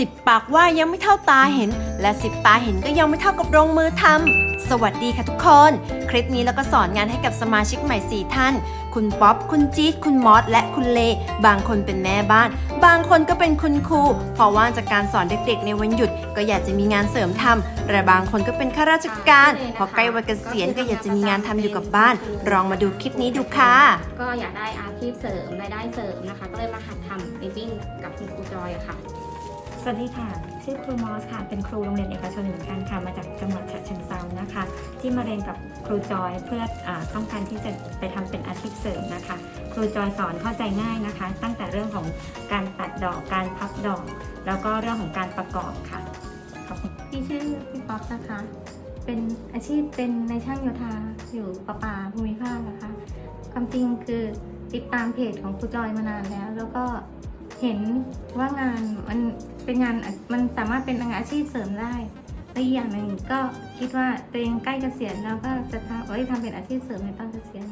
สิบปากว่ายังไม่เท่าตาเห็น และสิบตาเห็นก็ยังไม่เท่ากับลงมือทำสวัสดีค่ะทุกคน คลิปนี้แล้วก็สอนงานให้กับสมาชิกใหม่4ท่าน คุณป๊อป คุณจี๊ดคุณมอส และคุณเล บางคนเป็นแม่บ้าน บางคนก็เป็นคุณครูพอว่างจากการสอนเด็กๆ ในวันหยุด ก็อยากจะมีงานเสริมทำและบางคนก็เป็นข้าราชการ พอใกล้วัยเกษียณก็อยากจะมีงานทำอยู่กับบ้านลองมาดูคลิปนี้ดูค่ะ ก็อยากได้อาชีพเสริมรายได้เสริมนะคะ ก็เลยมาหัดทำริบบิ้นกับคุณครูจอยอะค่ะ สวัสดีค่ะ ชื่อครูมอสค่ะ เป็นครูโรงเรียนเอกชนเหมือนกันค่ะ มาจากจังหวัดฉะเชิงเซานะคะ ที่มาเรียนกับครูจอยเพื่ออต้องการที่จะไปทำเป็นอาชีพเสริมนะคะ ครูจอยสอนเข้าใจง่ายนะคะ ตั้งแต่เรื่องของการตัดดอก การพับดอก แล้วก็เรื่องของการประกอบค่ะขอบคุณพี่ชื่อพี่ป๊อปนะคะ เป็นอาชีพเป็นในช่างโยธาอยู่ประปาภูมิภาคนะคะ ความจริงคือติดตามเพจของครูจอยมานานแล้ว แล้วก็ เห็นว่างานมันเป็นงานมันสามารถเป็นอาชีพเสริมได้และอีกอย่างหนึ่งก็คิดว่าตัวเองใกล้เกษียณแล้วก็จะทำเอ้ยทำเป็นอาชีพเสริมในตอนเกษียณ